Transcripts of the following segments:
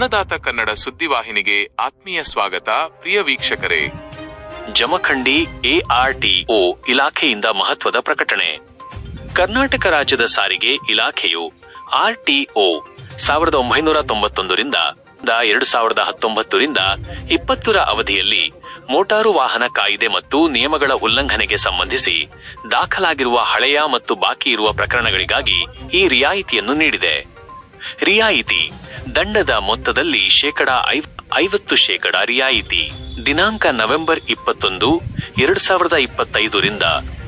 ಅನ್ನದಾತ ಕನ್ನಡ ಸುದ್ದಿವಾಹಿನಿಗೆ ಆತ್ಮೀಯ ಸ್ವಾಗತ, ಪ್ರಿಯ ವೀಕ್ಷಕರೇ. ಜಮಖಂಡಿ ಎಆರ್ಟಿಒ ಇಲಾಖೆಯಿಂದ ಮಹತ್ವದ ಪ್ರಕಟಣೆ. ಕರ್ನಾಟಕ ರಾಜ್ಯದ ಸಾರಿಗೆ ಇಲಾಖೆಯು ಆರ್ಟಿಒ ಸಾವಿರದ ಒಂಬೈನೂರ ತೊಂಬತ್ತೊಂದರಿಂದ ಎರಡು ಸಾವಿರದ ಹತ್ತೊಂಬತ್ತರಿಂದ ಇಪ್ಪತ್ತರ ಅವಧಿಯಲ್ಲಿ ಮೋಟಾರು ವಾಹನ ಕಾಯಿದೆ ಮತ್ತು ನಿಯಮಗಳ ಉಲ್ಲಂಘನೆಗೆ ಸಂಬಂಧಿಸಿ ದಾಖಲಾಗಿರುವ ಹಳೆಯ ಮತ್ತು ಬಾಕಿ ಇರುವ ಪ್ರಕರಣಗಳಿಗಾಗಿ ಈ ರಿಯಾಯಿತಿಯನ್ನು ನೀಡಿದೆ. ರಿಯಾಯಿತಿ. ದಂಡದ ಮೊತ್ತದಲ್ಲಿ ಶೇಕಡ ಐವ್- ಐವತ್ತು ಶೇಕಡ ರಿಯಾಯಿತಿ. ದಿನಾಂಕ ನವೆಂಬರ್ ಇಪ್ಪತ್ತೊಂದು, ಎರಡು ಸಾವಿರದ ಇಪ್ಪತ್ತೈದರಿಂದ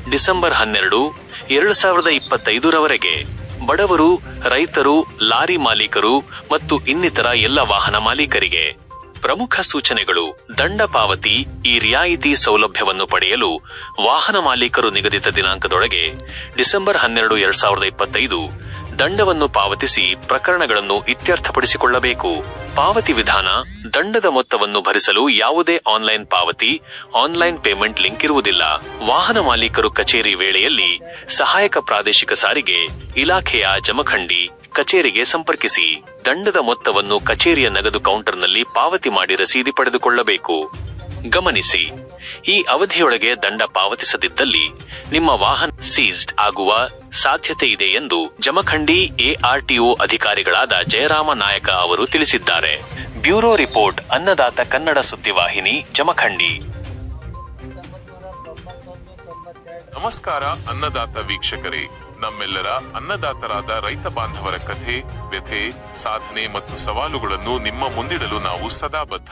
ಡಿಸೆಂಬರ್ ಹನ್ನೆರಡು, ಎರಡು ಸಾವಿರದ ಇಪ್ಪತ್ತೈದರವರೆಗೆ ಬಡವರು, ರೈತರು, ಲಾರಿ ಮಾಲೀಕರು ಮತ್ತು ಇನ್ನಿತರ ಎಲ್ಲ ವಾಹನ ಮಾಲೀಕರಿಗೆ ಪ್ರಮುಖ ಸೂಚನೆಗಳು. ದಂಡ ಪಾವತಿ ಈ ರಿಯಾಯಿತಿ ಸೌಲಭ್ಯವನ್ನು ಪಡೆಯಲು ವಾಹನ ಮಾಲೀಕರು ನಿಗದಿತ ದಿನಾಂಕದೊಳಗೆ ಡಿಸೆಂಬರ್ ಹನ್ನೆರಡು, ಎರಡ್ ಸಾವಿರದ ಇಪ್ಪತ್ತೈದು ದಂಡವನ್ನು ಪಾವತಿಸಿ ಪ್ರಕರಣಗಳನ್ನು ಇತ್ಯರ್ಥಪಡಿಸಿಕೊಳ್ಳಬೇಕು. ಪಾವತಿ ವಿಧಾನ, ದಂಡದ ಮೊತ್ತವನ್ನು ಭರಿಸಲು ಯಾವುದೇ ಆನ್ಲೈನ್ ಪಾವತಿ, ಆನ್ಲೈನ್ ಪೇಮೆಂಟ್ ಲಿಂಕ್ ಇರುವುದಿಲ್ಲ. ವಾಹನ ಮಾಲೀಕರು ಕಚೇರಿ ವೇಳೆಯಲ್ಲಿ ಸಹಾಯಕ ಪ್ರಾದೇಶಿಕ ಸಾರಿಗೆ, ಇಲಾಖೆಯ ಜಮಖಂಡಿ ಕಚೇರಿಗೆ ಸಂಪರ್ಕಿಸಿ ದಂಡದ ಮೊತ್ತವನ್ನು ಕಚೇರಿಯ ನಗದು ಕೌಂಟರ್ನಲ್ಲಿ ಪಾವತಿ ಮಾಡಿ ರಸೀದಿ ಪಡೆದುಕೊಳ್ಳಬೇಕು. ಗಮನಿಸಿ, ಈ ಅವಧಿಯೊಳಗೆ ದಂಡ ಪಾವತಿಸದಿದ್ದಲ್ಲಿ ನಿಮ್ಮ ವಾಹನ ಸೀಸ್ಡ್ ಆಗುವ ಸಾಧ್ಯತೆ ಇದೆ ಎಂದು ಜಮಖಂಡಿ ಎಆರ್ಟಿಒ ಅಧಿಕಾರಿಗಳಾದ ಜಯರಾಮ ನಾಯಕ ಅವರು ತಿಳಿಸಿದ್ದಾರೆ. ಬ್ಯೂರೋ ರಿಪೋರ್ಟ್, ಅನ್ನದಾತ ಕನ್ನಡ ಸುದ್ದಿವಾಹಿನಿ ಜಮಖಂಡಿ. ನಮಸ್ಕಾರ, ಅನ್ನದಾತ ವೀಕ್ಷಕರೇ. ನಮ್ಮೆಲ್ಲರ ಅನ್ನದಾತರಾದ ರೈತ ಬಾಂಧವರ ಕಥೆ, ವ್ಯಥೆ, ಸಾಧನೆ ಮತ್ತು ಸವಾಲುಗಳನ್ನು ನಿಮ್ಮ ಮುಂದಿಡಲು ನಾವು ಸದಾ ಬದ್ಧ.